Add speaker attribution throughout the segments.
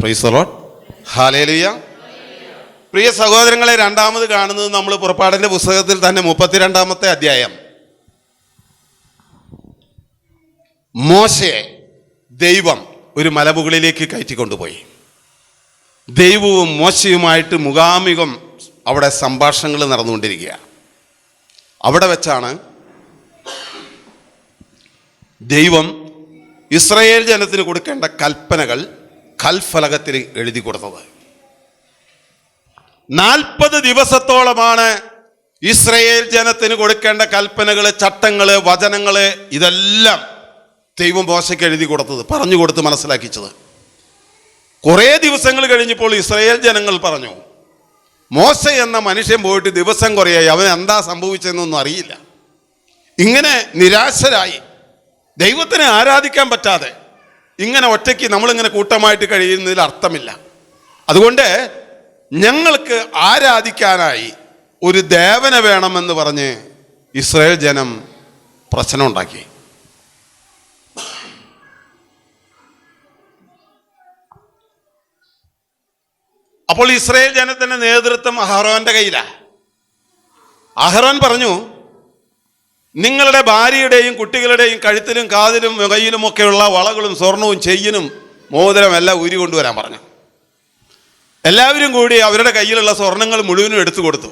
Speaker 1: പ്രൈസലോട്ട് hallelujah പ്രിയ സഹോദരങ്ങളെ രണ്ടാമത് കാണുന്നത് നമ്മൾ പുറപ്പാടിന്റെ പുസ്തകത്തിൽ തന്നെ മുപ്പത്തിരണ്ടാമത്തെ അധ്യായം. മോശയെ ദൈവം ഒരു മലമുകളിലേക്ക് കയറ്റിക്കൊണ്ടുപോയി. ദൈവവും മോശയുമായിട്ട് മുഖാമുഖം അവിടെ സംഭാഷണങ്ങൾ നടന്നുകൊണ്ടിരിക്കുക അവിടെ വെച്ചാണ് ദൈവം ഇസ്രയേൽ ജനത്തിന് കൊടുക്കേണ്ട കൽപ്പനകൾ കൽഫലകത്തിൽ എഴുതി കൊടുത്തത്. നാൽപ്പത് ദിവസത്തോളമാണ് ഇസ്രയേൽ ജനത്തിന് കൊടുക്കേണ്ട കൽപ്പനകൾ ചട്ടങ്ങൾ വചനങ്ങൾ ഇതെല്ലാം ദൈവം മോശയ്ക്ക് എഴുതി കൊടുത്തത് പറഞ്ഞു കൊടുത്ത് മനസ്സിലാക്കിച്ചത്. കുറേ ദിവസങ്ങൾ കഴിഞ്ഞപ്പോൾ ഇസ്രയേൽ ജനങ്ങൾ പറഞ്ഞു മോശ എന്ന മനുഷ്യൻ പോയിട്ട് ദിവസം കുറയായി അവൻ എന്താ സംഭവിച്ചതെന്നൊന്നും അറിയില്ല. ഇങ്ങനെ നിരാശരായി. ദൈവത്തിനെ ആരാധിക്കാൻ പറ്റാതെ ഇങ്ങനെ ഒറ്റയ്ക്ക് നമ്മളിങ്ങനെ കൂട്ടമായിട്ട് കഴിയുന്നതിൽ അർത്ഥമില്ല. അതുകൊണ്ട് ഞങ്ങൾക്ക് ആരാധിക്കാനായി ഒരു ദേവനെ വേണമെന്ന് പറഞ്ഞ് ഇസ്രായേൽ ജനം പ്രശ്നമുണ്ടാക്കി അപ്പോൾ ഇസ്രായേൽ ജനത്തിന്റെ നേതൃത്വം അഹ്റോന്റെ കയ്യിലാണ് അഹ്റോൻ പറഞ്ഞു നിങ്ങളുടെ ഭാര്യയുടെയും കുട്ടികളുടെയും കഴുത്തിലും കാതിലും കയ്യിലും ഒക്കെയുള്ള വളകളും സ്വർണവും ചെയ്യനും മോതിരം എല്ലാം ഊരി കൊണ്ടുവരാൻ പറഞ്ഞു. എല്ലാവരും കൂടി അവരുടെ കയ്യിലുള്ള സ്വർണങ്ങൾ മുഴുവനും എടുത്തു കൊടുത്തു.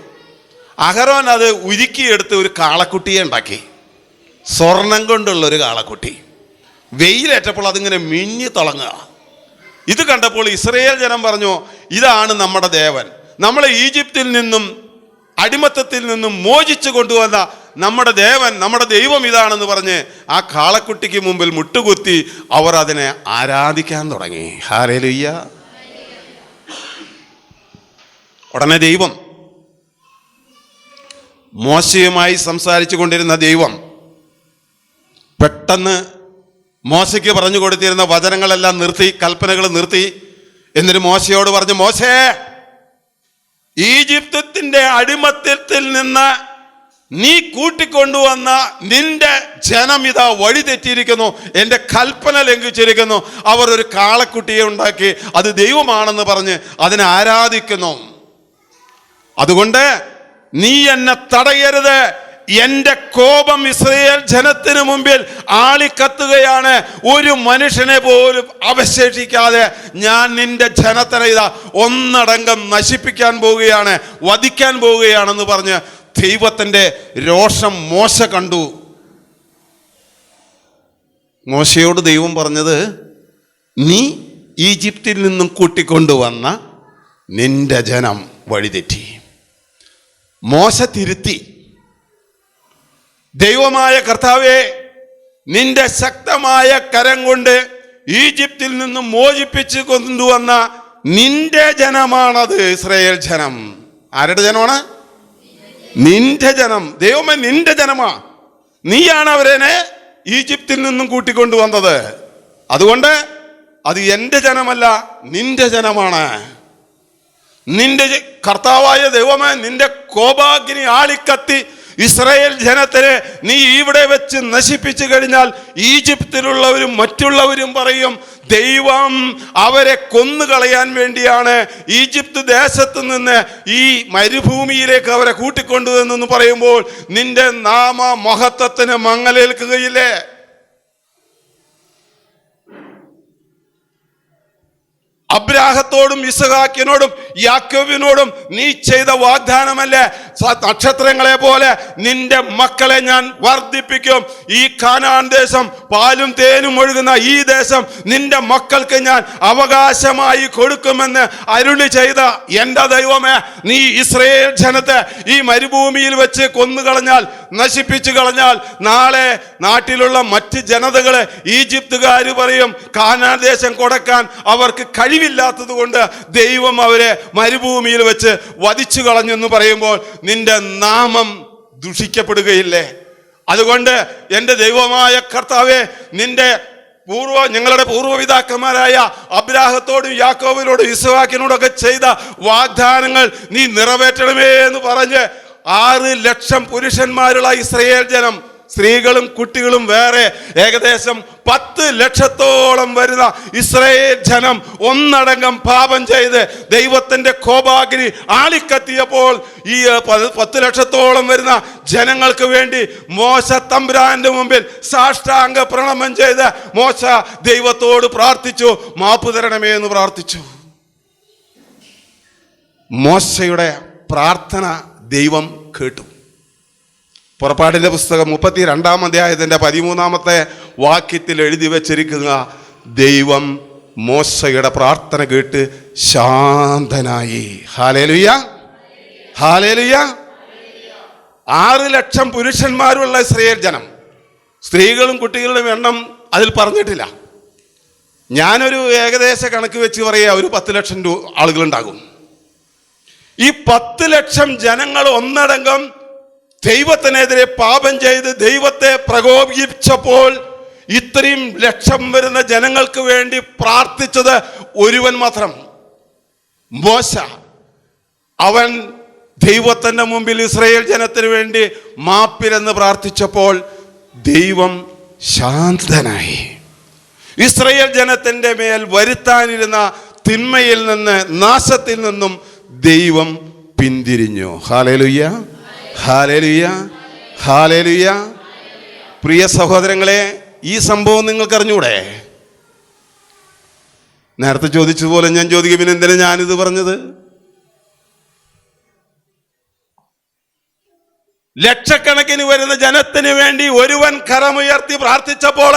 Speaker 1: അഹരോൻ അത് ഉരുക്കിയെടുത്ത് ഒരു കാളക്കുട്ടിയെ ഉണ്ടാക്കി. സ്വർണം കൊണ്ടുള്ള ഒരു കാളക്കുട്ടി. വെയിലേറ്റപ്പോൾ അതിങ്ങനെ മിന്നി തിളങ്ങുക. ഇത് കണ്ടപ്പോൾ ഇസ്രയേൽ ജനം പറഞ്ഞു ഇതാണ് നമ്മുടെ ദേവൻ. നമ്മളെ ഈജിപ്തിൽ നിന്നും അടിമത്തത്തിൽ നിന്നും മോചിച്ചു കൊണ്ടുവന്ന നമ്മുടെ ദേവൻ നമ്മുടെ ദൈവം ഇതാണെന്ന് പറഞ്ഞ് ആ കാളക്കുട്ടിക്ക് മുമ്പിൽ മുട്ടുകുത്തി അവർ അതിനെ ആരാധിക്കാൻ തുടങ്ങി. ഹാരലുയ്യ ഉടനെ ദൈവം മോശയുമായി സംസാരിച്ചു കൊണ്ടിരുന്ന ദൈവം പെട്ടെന്ന് മോശയ്ക്ക് പറഞ്ഞു കൊടുത്തിരുന്ന വചനങ്ങളെല്ലാം നിർത്തി കൽപ്പനകൾ നിർത്തി എന്നിട്ട് മോശയോട് പറഞ്ഞു മോശേ ഈജിപ്തത്തിന്റെ അടിമത്തത്തിൽ നിന്ന് നീ കൂട്ടിക്കൊണ്ടുവന്ന നിന്റെ ജനം ഇതാ വഴി തെറ്റിയിരിക്കുന്നു. എന്റെ കൽപ്പന ലംഘിച്ചിരിക്കുന്നു. അവർ ഒരു കാളക്കുട്ടിയെ ഉണ്ടാക്കി അത് ദൈവമാണെന്ന് പറഞ്ഞ് അതിനെ ആരാധിക്കുന്നു. അതുകൊണ്ട് നീ എന്നെ തടയരുത്. എന്റെ കോപം ഇസ്രയേൽ ജനത്തിന് മുമ്പിൽ ആളിക്കത്തുകയാണ്. ഒരു മനുഷ്യനെ പോലും അവശേഷിക്കാതെ ഞാൻ നിന്റെ ജനത്തിനെ ഇതാ ഒന്നടങ്കം നശിപ്പിക്കാൻ പോവുകയാണ് വധിക്കാൻ പോവുകയാണെന്ന് പറഞ്ഞ് ദൈവത്തിന്റെ രോഷം മോശ കണ്ടു. മോശയോട് ദൈവം പറഞ്ഞത് നീ ഈജിപ്തിൽ നിന്നും കൂട്ടിക്കൊണ്ടുവന്ന നിന്റെ ജനം വഴിതെറ്റി. മോശ തിരുത്തി. ദൈവമായ കർത്താവെ നിന്റെ ശക്തമായ കരം കൊണ്ട് ഈജിപ്തിൽ നിന്നും മോചിപ്പിച്ച് കൊണ്ടുവന്ന നിന്റെ ജനമാണത് ഇസ്രയേൽ ജനം. ആരുടെ ജനമാണ്? നിന്റെ ജനം ദൈവമേ നിന്റെ ജനമാ നീയാണ് അവരെ ഈജിപ്തിൽ നിന്നും കൂട്ടിക്കൊണ്ടു വന്നത്. അതുകൊണ്ട് അത് എന്റെ ജനമല്ല നിന്റെ ജനമാണ്. നിന്റെ കർത്താവായ ദൈവമേ നിന്റെ കോപാഗ്നി ആളിക്കത്തി ഇസ്രായേൽ ജനത്തിനെ നീ ഇവിടെ വെച്ച് നശിപ്പിച്ചു കഴിഞ്ഞാൽ ഈജിപ്തിലുള്ളവരും മറ്റുള്ളവരും പറയും ദൈവം അവരെ കൊന്നുകളയാൻ വേണ്ടിയാണ് ഈജിപ്ത് ദേശത്ത് നിന്ന് ഈ മരുഭൂമിയിലേക്ക് അവരെ കൂട്ടിക്കൊണ്ടുവന്നെന്ന് പറയുമ്പോൾ നിന്റെ നാമ മഹത്വത്തിന് മങ്ങലേൽക്കുകയില്ലേ? അബ്രാഹത്തോടും ഇസഹാക്കിനോടും യാക്കോബിനോടും നീ ചെയ്ത വാഗ്ദാനമല്ലേ? നക്ഷത്രങ്ങളെ പോലെ നിന്റെ മക്കളെ ഞാൻ വർദ്ധിപ്പിക്കും. ഈ കാനാൻ ദേശം പാലും തേനും ഒഴുകുന്ന ഈ ദേശം നിന്റെ മക്കൾക്ക് ഞാൻ അവകാശമായി കൊടുക്കുമെന്ന് അരുളി ചെയ്ത എന്റെ ദൈവമേ നീ ഇസ്രയേൽ ജനത്തെ ഈ മരുഭൂമിയിൽ വെച്ച് കൊന്നുകളഞ്ഞാൽ നശിപ്പിച്ചു കളഞ്ഞാൽ നാളെ നാട്ടിലുള്ള മറ്റ് ജനതകളെ ഈജിപ്തുകാർ പറയും കാനാൻ ദേശം കൊടുക്കാൻ അവർക്ക് കഴിവില്ലാത്തത് കൊണ്ട് ദൈവം അവരെ മരുഭൂമിയിൽ വെച്ച് വധിച്ചു കളഞ്ഞെന്ന് പറയുമ്പോൾ നിന്റെ നാമം ദുഷിക്കപ്പെടുകയില്ലേ? അതുകൊണ്ട് എന്റെ ദൈവമായ കർത്താവെ നിന്റെ പൂർവ ഞങ്ങളുടെ പൂർവപിതാക്കന്മാരായ അബ്രാഹത്തോടും യാക്കോവിനോടും ഇസ്വാക്കിനോടൊക്കെ ചെയ്ത വാഗ്ദാനങ്ങൾ നീ നിറവേറ്റണമേ എന്ന് പറഞ്ഞ് ആറ് ലക്ഷം പുരുഷന്മാരുള്ള ഇസ്രയേൽ ജനം സ്ത്രീകളും കുട്ടികളും വേറെ ഏകദേശം പത്ത് ലക്ഷത്തോളം വരുന്ന ഇസ്രയേൽ ജനം ഒന്നടങ്കം പാപം ചെയ്ത് ദൈവത്തിന്റെ കോപാഗ്നി ആളിക്കത്തിയപ്പോൾ ഈ പത്ത് ലക്ഷത്തോളം വരുന്ന ജനങ്ങൾക്ക് വേണ്ടി മോശ തമ്പുരാന്റെ മുമ്പിൽ സാഷ്ടാംഗ പ്രണമം ചെയ്ത് മോശ ദൈവത്തോട് പ്രാർത്ഥിച്ചു മാപ്പ് തരണമേ എന്ന് പ്രാർത്ഥിച്ചു. മോശയുടെ പ്രാർത്ഥന ദൈവം കേട്ടു. പുറപ്പാടിന്റെ പുസ്തകം മുപ്പത്തി രണ്ടാം അധ്യായത്തിന്റെ പതിമൂന്നാമത്തെ വാക്യത്തിൽ എഴുതി വച്ചിരിക്കുന്ന ദൈവം മോശയുടെ പ്രാർത്ഥന കേട്ട് ശാന്തനായി. ഹാലേലുയ്യ ഹാലേലുയ്യ ആറ് ലക്ഷം പുരുഷന്മാരുള്ള ഇസ്രയേൽ ജനം. സ്ത്രീകളും കുട്ടികളുടെ എണ്ണം അതിൽ പറഞ്ഞിട്ടില്ല. ഞാനൊരു ഏകദേശ കണക്ക് വെച്ച് പറയുക ഒരു പത്ത് ലക്ഷം രൂപ ആളുകളുണ്ടാകും. ഈ പത്ത് ലക്ഷം ജനങ്ങൾ ഒന്നടങ്കം ദൈവത്തിനെതിരെ പാപം ചെയ്ത് ദൈവത്തെ പ്രകോപിപ്പിച്ചപ്പോൾ ഇത്രയും ലക്ഷം വരുന്ന ജനങ്ങൾക്ക് വേണ്ടി പ്രാർത്ഥിച്ചത് ഒരുവൻ മാത്രം. മോശ. അവൻ ദൈവത്തിന്റെ മുമ്പിൽ ഇസ്രയേൽ ജനത്തിന് വേണ്ടി മാപ്പിലെന്ന് പ്രാർത്ഥിച്ചപ്പോൾ ദൈവം ശാന്തനായി. ഇസ്രയേൽ ജനത്തിന്റെ മേൽ വരുത്താനിരുന്ന തിന്മയിൽ നിന്ന് നാശത്തിൽ നിന്നും ദൈവം പിന്തിരിഞ്ഞു. Hallelujah hallelujah hallelujah. പ്രിയ സഹോദരങ്ങളെ ഈ സംഭവം നിങ്ങൾക്കറിഞ്ഞൂടെ? നേരത്തെ ചോദിച്ചതുപോലെ ഞാൻ ചോദിക്കും പിന്നെ എന്തിനാ ഞാനിത് പറഞ്ഞത്? ലക്ഷക്കണക്കിന് വരുന്ന ജനത്തിന് വേണ്ടി ഒരുവൻ കരമുയർത്തി പ്രാർത്ഥിച്ചപ്പോൾ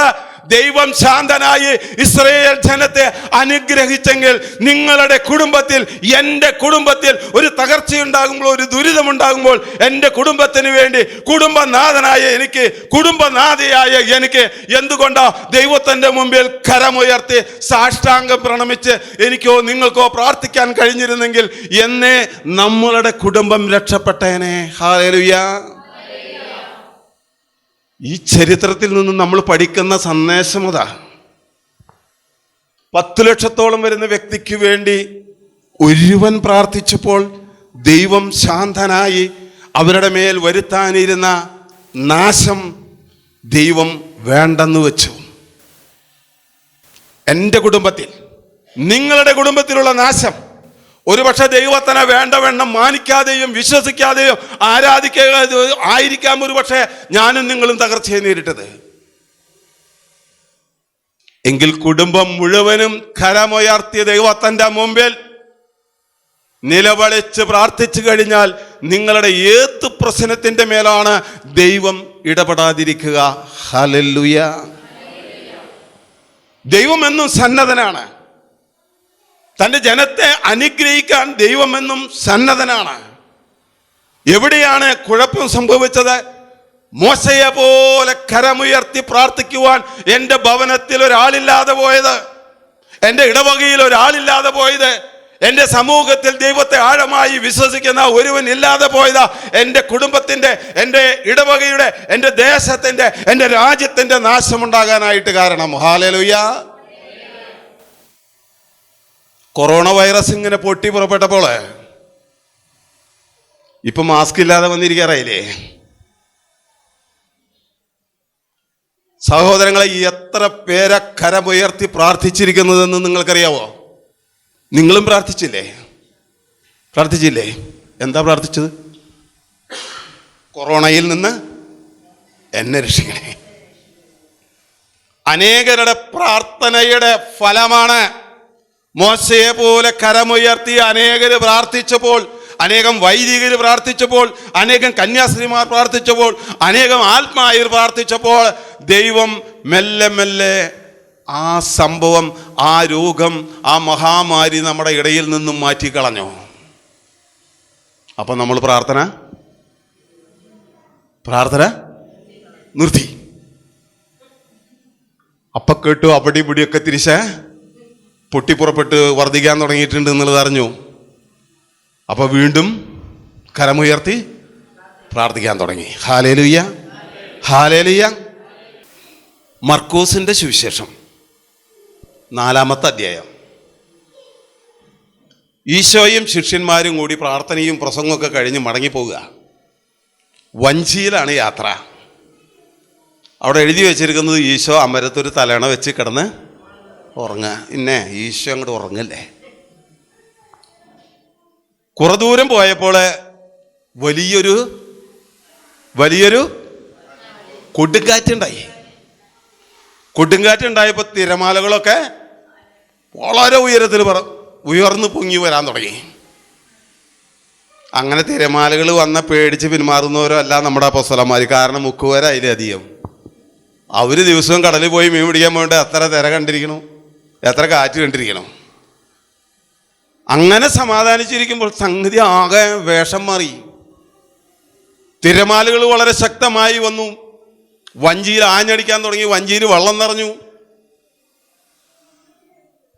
Speaker 1: ദൈവം ശാന്തനായി ഇസ്രയേൽ ജനത്തെ അനുഗ്രഹിച്ചെങ്കിൽ നിങ്ങളുടെ കുടുംബത്തിൽ എന്റെ കുടുംബത്തിൽ ഒരു തകർച്ചയുണ്ടാകുമ്പോൾ ഒരു ദുരിതമുണ്ടാകുമ്പോൾ എന്റെ കുടുംബത്തിന് വേണ്ടി കുടുംബനാഥനായ എനിക്ക് കുടുംബനാഥയായ എനിക്ക് എന്തുകൊണ്ടോ ദൈവത്തിന്റെ മുമ്പിൽ കരമുയർത്തി സാഷ്ടാംഗം പ്രണമിച്ച് എനിക്കോ നിങ്ങൾക്കോ പ്രാർത്ഥിക്കാൻ കഴിഞ്ഞിരുന്നെങ്കിൽ എന്നെ നമ്മളുടെ കുടുംബം രക്ഷപ്പെട്ടേനെ. ഹാലേലുയ്യ ഈ ചരിത്രത്തിൽ നിന്ന് നമ്മൾ പഠിക്കുന്ന സന്ദേശം അതാ. പത്ത് ലക്ഷത്തോളം വരുന്ന വ്യക്തിക്ക് വേണ്ടി ഒരുവൻ പ്രാർത്ഥിച്ചപ്പോൾ ദൈവം ശാന്തനായി അവരുടെ മേൽ വരുത്താനിരുന്ന നാശം ദൈവം വേണ്ടെന്ന് വെച്ചു. എന്റെ കുടുംബത്തിൽ നിങ്ങളുടെ കുടുംബത്തിലുള്ള നാശം ഒരുപക്ഷെ ദൈവത്തിനെ വേണ്ടവണ്ണം മാനിക്കാതെയും വിശ്വസിക്കാതെയും ആരാധിക്കാതെ ആയിരിക്കാം ഒരുപക്ഷെ ഞാനും നിങ്ങളും തകർച്ചയെ നേരിട്ടത്. എങ്കിൽ കുടുംബം മുഴുവനും കരമുയർത്തിയ ദൈവത്തിന്റെ മുമ്പിൽ നിലവിളിച്ച് പ്രാർത്ഥിച്ചു കഴിഞ്ഞാൽ നിങ്ങളുടെ ഏത് പ്രശ്നത്തിന്റെ മേലാണ് ദൈവം ഇടപെടാതിരിക്കുക? ഹലല്ലുയ. ദൈവം എന്നും സന്നദ്ധനാണ്. തന്റെ ജനത്തെ അനുഗ്രഹിക്കാൻ ദൈവമെന്നും സന്നദ്ധനാണ്. എവിടെയാണ് കുഴപ്പം സംഭവിച്ചത്? മോശയെ പോലെ കരമുയർത്തി പ്രാർത്ഥിക്കുവാൻ എന്റെ ഭവനത്തിൽ ഒരാളില്ലാതെ പോയത്. എന്റെ ഇടവകയിൽ ഒരാളില്ലാതെ പോയത്. എന്റെ സമൂഹത്തിൽ ദൈവത്തെ ആഴമായി വിശ്വസിക്കുന്ന ഒരുവൻ ഇല്ലാതെ പോയതാ. എന്റെ കുടുംബത്തിന്റെ എന്റെ ഇടവകയുടെ എന്റെ ദേശത്തിന്റെ എന്റെ രാജ്യത്തിന്റെ നാശമുണ്ടാകാനായിട്ട് കാരണം. ഹാലലുയ്യ. കൊറോണ വൈറസ് ഇങ്ങനെ പൊട്ടി പുറപ്പെട്ടപ്പോൾ ഇപ്പൊ മാസ്ക് ഇല്ലാതെ വന്നിരിക്കാറായില്ലേ? സഹോദരങ്ങളെ എത്ര പേരെ കരമുയർത്തി പ്രാർത്ഥിച്ചിരിക്കുന്നതെന്ന് നിങ്ങൾക്കറിയാവോ? നിങ്ങളും പ്രാർത്ഥിച്ചില്ലേ? പ്രാർത്ഥിച്ചില്ലേ? എന്താ പ്രാർത്ഥിച്ചത്? കൊറോണയിൽ നിന്ന് എന്നെ രക്ഷിക്കണേ. അനേകരുടെ പ്രാർത്ഥനയുടെ ഫലമാണ് മോശയെ പോലെ കരമുയർത്തി അനേകര് പ്രാർത്ഥിച്ചപ്പോൾ അനേകം വൈദികർ പ്രാർത്ഥിച്ചപ്പോൾ അനേകം കന്യാസ്ത്രീമാർ പ്രാർത്ഥിച്ചപ്പോൾ അനേകം ആത്മായർ പ്രാർത്ഥിച്ചപ്പോൾ ദൈവം മെല്ലെ മെല്ലെ ആ സംഭവം ആ രോഗം ആ മഹാമാരി നമ്മുടെ ഇടയിൽ നിന്നും മാറ്റിക്കളഞ്ഞു. അപ്പം നമ്മൾ പ്രാർത്ഥന? പ്രാർത്ഥന നിർത്തി. അപ്പം കേട്ടു അവിടെ ഇവിടെയൊക്കെ തിരിച്ച്. പൊട്ടിപ്പുറപ്പെട്ട് വർദ്ധിക്കാൻ തുടങ്ങിയിട്ടുണ്ട് എന്നുള്ളത് അറിഞ്ഞു. അപ്പൊ വീണ്ടും കരമുയർത്തി പ്രാർത്ഥിക്കാൻ തുടങ്ങി. ഹാലേലുയ്യ ഹാലേലുയ്യ മർക്കോസിന്റെ സുവിശേഷം. നാലാമത്തെ അധ്യായം. ഈശോയും ശിഷ്യന്മാരും കൂടി പ്രാർത്ഥനയും പ്രസംഗമൊക്കെ കഴിഞ്ഞ് മടങ്ങിപ്പോവുക. വഞ്ചിയിലാണ് യാത്ര. അവിടെ എഴുതി വെച്ചിരിക്കുന്നത് ഈശോ അമരത്തൊരു തലയണ വെച്ച് കിടന്ന് ഉറങ്ങുക പിന്നെ ഈശോ അങ്ങോട്ട് ഉറങ്ങല്ലേ? കുറെ ദൂരം പോയപ്പോൾ വലിയൊരു വലിയൊരു കൊടുങ്കാറ്റുണ്ടായി. കൊടുങ്കാറ്റുണ്ടായപ്പോൾ തിരമാലകളൊക്കെ വളരെ ഉയരത്തിൽ പറ ഉയർന്നു പൊങ്ങി വരാൻ തുടങ്ങി. അങ്ങനെ തിരമാലകൾ വന്ന പേടിച്ച് പിന്മാറുന്നവരോ അല്ല നമ്മുടെ അപ്പസ്വലന്മാർ കാരണം മുക്കുവരായിലധികം അവർ ദിവസവും കടലിൽ പോയി മീൻ പിടിക്കാൻ പോയിട്ട് അത്ര തിര കണ്ടിരിക്കണം. എത്ര കാറ്റ് കണ്ടിരിക്കണം. അങ്ങനെ സമാധാനിച്ചിരിക്കുമ്പോൾ സംഗതി ആകെ വേഷം മാറി. തിരമാലകൾ വളരെ ശക്തമായി വന്നു. വഞ്ചിയിൽ ആഞ്ഞടിക്കാൻ തുടങ്ങി. വഞ്ചിയിൽ വെള്ളം നിറഞ്ഞു.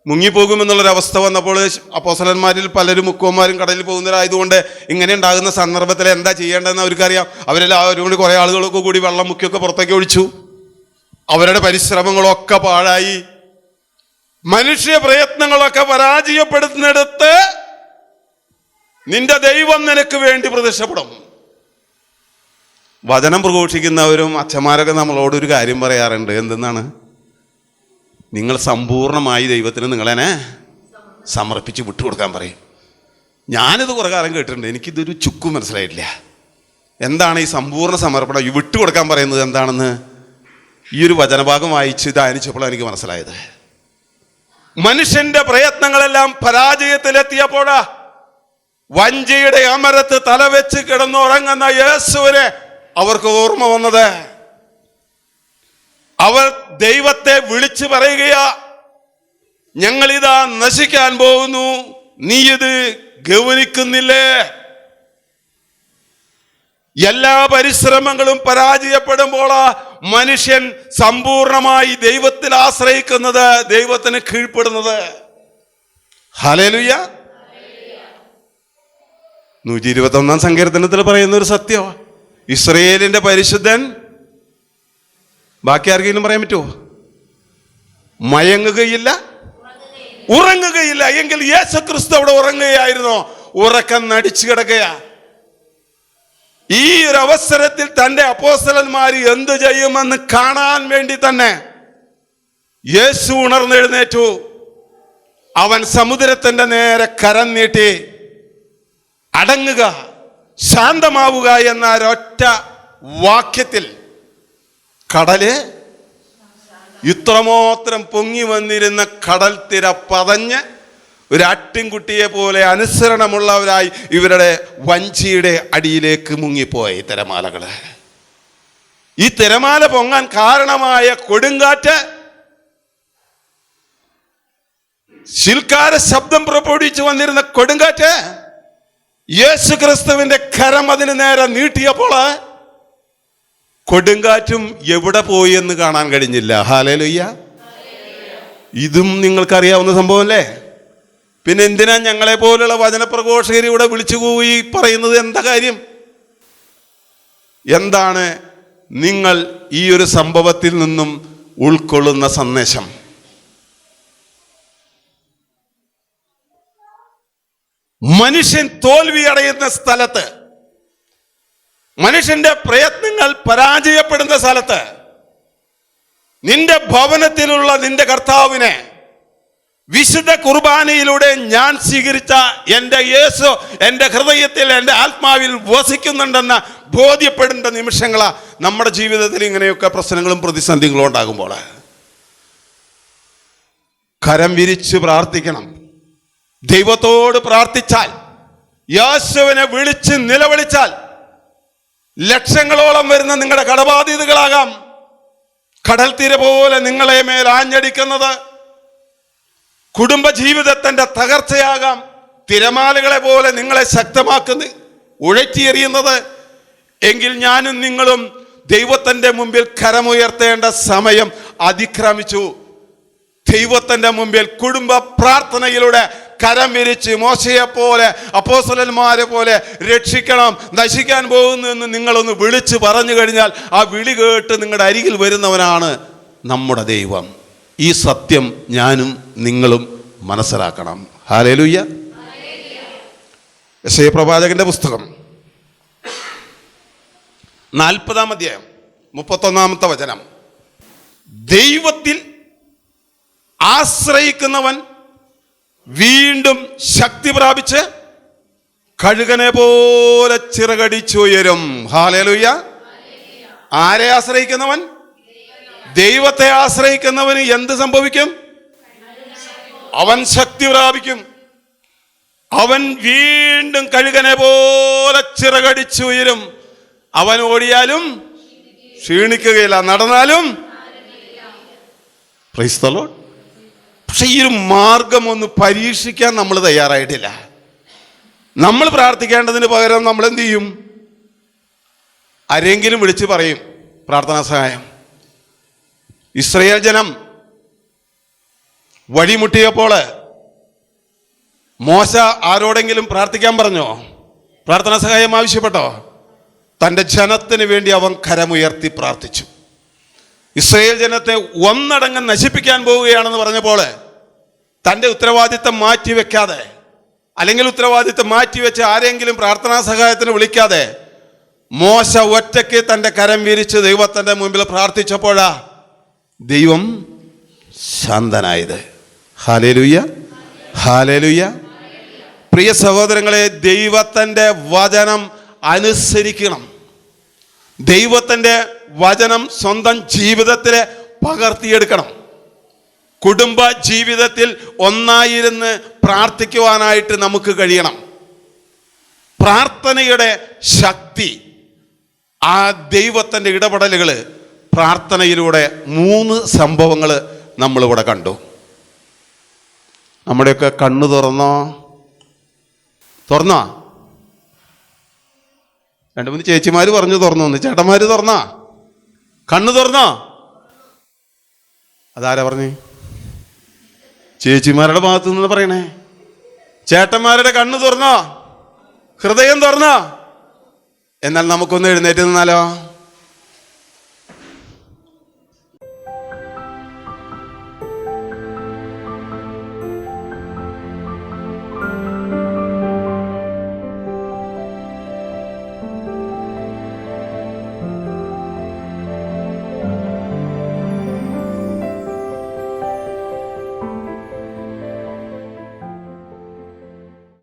Speaker 1: മുങ്ങിപ്പോകുമെന്നുള്ളൊരവസ്ഥ വന്നപ്പോൾ അപ്പോസലന്മാരിൽ പലരും മുക്കുവന്മാരും കടലിൽ പോകുന്നവരായതുകൊണ്ട് ഇങ്ങനെ ഉണ്ടാകുന്ന സന്ദർഭത്തിൽ എന്താ ചെയ്യേണ്ടതെന്ന് അവർക്കറിയാം. അവരെല്ലാവരും കൂടി കുറേ ആളുകളൊക്കെ കൂടി വെള്ളം മുക്കിയൊക്കെ പുറത്തേക്ക് ഒഴിച്ചു. അവരുടെ പരിശ്രമങ്ങളൊക്കെ പാഴായി. മനുഷ്യ പ്രയത്നങ്ങളൊക്കെ പരാജയപ്പെടുന്നിടത്ത് നിന്റെ ദൈവം നിനക്ക് വേണ്ടി പ്രത്യക്ഷപ്പെടും വചനം പ്രഘോഷിക്കുന്നവരും അച്ഛന്മാരൊക്കെ നമ്മളോട് ഒരു കാര്യം പറയാറുണ്ട്. എന്തെന്നാണ്? നിങ്ങൾ സമ്പൂർണമായി ദൈവത്തിന് നിങ്ങളെന്നെ സമർപ്പിച്ച് വിട്ടുകൊടുക്കാൻ പറയും. ഞാനിത് കുറേ കാലം കേട്ടിട്ടുണ്ട്. എനിക്കിതൊരു ചുക്കും മനസ്സിലായിട്ടില്ല. എന്താണ് ഈ സമ്പൂർണ സമർപ്പണം? ഈ വിട്ടുകൊടുക്കാൻ പറയുന്നത് എന്താണെന്ന് ഈ ഒരു വചനഭാഗം വായിച്ച് ധാനിച്ചപ്പോഴാണ് എനിക്ക് മനസ്സിലായത്. മനുഷ്യന്റെ പ്രയത്നങ്ങളെല്ലാം പരാജയത്തിലെത്തിയപ്പോഴാ വഞ്ചിയുടെ അമരത്ത് തലവെച്ച് കിടന്നുറങ്ങുന്ന യേശുവിനെ അവർക്ക് ഓർമ്മ വന്നത്. അവർ ദൈവത്തെ വിളിച്ചു പറയുകയാ ഞങ്ങളിതാ നശിക്കാൻ പോകുന്നു നീ ഇത് ഗൗനിക്കുന്നില്ലേ? എല്ലാ പരിശ്രമങ്ങളും പരാജയപ്പെടുമ്പോൾ മനുഷ്യൻ സമ്പൂർണമായി ദൈവത്തിൽ ആശ്രയിക്കുന്നത് ദൈവത്തിന് കീഴ്പ്പെടുന്നത്. ഹലേലുയ്യ നൂറ്റി ഇരുപത്തി ഒന്നാം സങ്കീർത്തനത്തിൽ പറയുന്ന ഒരു സത്യം. ഇസ്രയേലിന്റെ പരിശുദ്ധൻ. ബാക്കി ആർക്കെങ്കിലും പറയാൻ പറ്റുമോ മയങ്ങുകയില്ല. ഉറങ്ങുകയില്ല. എങ്കിൽ യേശു ക്രിസ്തു അവിടെ ഉറങ്ങുകയായിരുന്നോ. ഉറക്കം നടിച്ചു കിടക്കുകയാ. ഈ ഒരു അവസരത്തിൽ തന്റെ അപ്പോസ്തലന്മാർ എന്തു ചെയ്യുമെന്ന് കാണാൻ വേണ്ടി തന്നെ യേശു ഉണർന്നെഴുന്നേറ്റു. അവൻ സമുദ്രത്തിന്റെ നേരെ കരം നീട്ടി അടങ്ങുക ശാന്തമാവുക എന്ന ഒരൊറ്റ വാക്യത്തിൽ കടൽ ഇത്രമാത്രം പൊങ്ങി വന്നിരുന്ന കടൽ തിര പതഞ്ഞ് ഒരു ആട്ടിൻകുട്ടിയെ പോലെ അനുസരണമുള്ളവരായി ഇവരുടെ വഞ്ചിയുടെ അടിയിലേക്ക് മുങ്ങിപ്പോയി തിരമാലകൾ ഈ തിരമാല പൊങ്ങാൻ കാരണമായ കൊടുങ്കാറ്റ് ശിൽക്കാര ശബ്ദം പുറപ്പെടുവിച്ചു വന്നിരുന്ന കൊടുങ്കാറ്റ് യേശു ക്രിസ്തുവിന്റെ കരം അതിന് നേരെ നീട്ടിയപ്പോൾ കൊടുങ്കാറ്റും എവിടെ പോയി എന്ന് കാണാൻ കഴിഞ്ഞില്ല. ഹാലലുയ്യ ഇതും നിങ്ങൾക്കറിയാവുന്ന സംഭവമല്ലേ? പിന്നെ എന്തിനാ ഞങ്ങളെ പോലുള്ള വചനപ്രഘോഷകർ ഇവിടെ വിളിച്ചു പോയി പറയുന്നത്? എന്താ കാര്യം? എന്താണ് നിങ്ങൾ ഈ ഒരു സംഭവത്തിൽ നിന്നും ഉൾക്കൊള്ളുന്ന സന്ദേശം? മനുഷ്യൻ തോൽവി അടയുന്ന സ്ഥലത്ത് മനുഷ്യന്റെ പ്രയത്നങ്ങൾ പരാജയപ്പെടുന്ന സ്ഥലത്ത് നിന്റെ ഭവനത്തിലുള്ള നിന്റെ കർത്താവിനെ വിശുദ്ധ കുർബാനയിലൂടെ ഞാൻ സ്വീകരിച്ച എന്റെ യേശു എന്റെ ഹൃദയത്തിൽ എന്റെ ആത്മാവിൽ വസിക്കുന്നുണ്ടെന്ന് ബോധ്യപ്പെടേണ്ട നിമിഷങ്ങളാ നമ്മുടെ ജീവിതത്തിൽ ഇങ്ങനെയൊക്കെ പ്രശ്നങ്ങളും പ്രതിസന്ധികളും ഉണ്ടാകുമ്പോൾ. കരം വിരിച്ച് പ്രാർത്ഥിക്കണം. ദൈവത്തോട് പ്രാർത്ഥിച്ചാൽ യേശുവിനെ വിളിച്ച് നിലവിളിച്ചാൽ ലക്ഷങ്ങളോളം വരുന്ന നിങ്ങളുടെ കടബാധിതകളാകാം കടൽ തീര പോലെ നിങ്ങളെ മേൽ ആഞ്ഞടിക്കുന്നത് കുടുംബജീവിതത്തിന്റെ തകർച്ചയാകാം. തിരമാലകളെ പോലെ നിങ്ങളെ ശക്തമാക്കുന്ന ഉഴറ്റിയെറിയുന്നത്. എങ്കിൽ ഞാനും നിങ്ങളും ദൈവത്തിന്റെ മുമ്പിൽ കരമുയർത്തേണ്ട സമയം അതിക്രമിച്ചു. ദൈവത്തിന്റെ മുമ്പിൽ കുടുംബ പ്രാർത്ഥനയിലൂടെ കരം വിരിച്ച് മോശയെ പോലെ അപ്പോസലന്മാരെ പോലെ രക്ഷിക്കണം നശിക്കാൻ പോകുന്നു എന്ന് നിങ്ങളൊന്ന് വിളിച്ച് പറഞ്ഞു കഴിഞ്ഞാൽ ആ വിളി കേട്ട് നിങ്ങളുടെ അരികിൽ വരുന്നവനാണ് നമ്മുടെ ദൈവം. ഈ സത്യം ഞാനും നിങ്ങളും മനസ്സിലാക്കണം. ഹാലേലുയ്യ യശയപ്രവാചകന്റെ പുസ്തകം. നാൽപ്പതാം അധ്യായം മുപ്പത്തൊന്നാമത്തെ വചനം. ദൈവത്തിൽ ആശ്രയിക്കുന്നവൻ വീണ്ടും ശക്തി പ്രാപിച്ച് കഴുകനെ പോലെ ചിറകടിച്ചുയരും. ഹാലേലുയ്യ ആരെ ആശ്രയിക്കുന്നവൻ? ദൈവത്തെ ആശ്രയിക്കുന്നവന് എന്ത് സംഭവിക്കും? അവൻ ശക്തി പ്രാപിക്കും. അവൻ വീണ്ടും കഴുകനെ പോലെ ചിറകടിച്ചുയരും. അവൻ ഓടിയാലും ക്ഷീണിക്കുകയില്ല നടന്നാലും ക്രൈസ്തലോട്ട്. പക്ഷെ ഈ ഒരു മാർഗം ഒന്ന് പരീക്ഷിക്കാൻ നമ്മൾ തയ്യാറായിട്ടില്ല. നമ്മൾ പ്രാർത്ഥിക്കേണ്ടതിന് പകരം നമ്മൾ എന്ത് ചെയ്യും? ആരെങ്കിലും വിളിച്ച് പറയും പ്രാർത്ഥനാ സഹായം. ഇസ്രയേൽ ജനം വഴിമുട്ടിയപ്പോൾ മോശ ആരോടെങ്കിലും പ്രാർത്ഥിക്കാൻ പറഞ്ഞോ? പ്രാർത്ഥനാ സഹായം ആവശ്യപ്പെട്ടോ? തന്റെ ജനത്തിന് വേണ്ടി അവൻ കരമുയർത്തി പ്രാർത്ഥിച്ചു. ഇസ്രയേൽ ജനത്തെ ഒന്നടങ്കം നശിപ്പിക്കാൻ പോവുകയാണെന്ന് പറഞ്ഞപ്പോൾ തന്റെ ഉത്തരവാദിത്തം മാറ്റിവെക്കാതെ അല്ലെങ്കിൽ ഉത്തരവാദിത്തം മാറ്റിവെച്ച് ആരെങ്കിലും പ്രാർത്ഥനാ സഹായത്തിന് വിളിക്കാതെ മോശ ഒറ്റയ്ക്ക് തന്റെ കരം വിരിച്ച് ദൈവത്തിന്റെ മുമ്പിൽ പ്രാർത്ഥിച്ചപ്പോഴാ ദൈവം ശാന്തനായത്. ഹാലേലുയ്യ ഹാലേലുയ്യ പ്രിയ സഹോദരങ്ങളെ ദൈവത്തിന്റെ വചനം അനുസരിക്കണം. ദൈവത്തിന്റെ വചനം സ്വന്തം ജീവിതത്തിൽ പകർത്തിയെടുക്കണം. കുടുംബ ജീവിതത്തിൽ ഒന്നായിരുന്ന് പ്രാർത്ഥിക്കുവാനായിട്ട് നമുക്ക് കഴിയണം. പ്രാർത്ഥനയുടെ ശക്തി ആ ദൈവത്തിന്റെ ഇടപെടലുകൾ പ്രാർത്ഥനയിലൂടെ മൂന്ന് സംഭവങ്ങൾ നമ്മളിവിടെ കണ്ടു. നമ്മുടെയൊക്കെ കണ്ണു തുറന്നോ? തുറന്നോ? രണ്ടു മൂന്ന് ചേച്ചിമാർ പറഞ്ഞു തുറന്നു ചേട്ടന്മാർ തുറന്നാ? കണ്ണു തുറന്നോ? അതാരാ പറഞ്ഞു? ചേച്ചിമാരുടെ ഭാഗത്തു നിന്ന് പറയണേ. ചേട്ടന്മാരുടെ കണ്ണ് തുറന്നോ? ഹൃദയം തുറന്നോ? എന്നാൽ നമുക്കൊന്ന് എഴുന്നേറ്റ് നിന്നാലോ?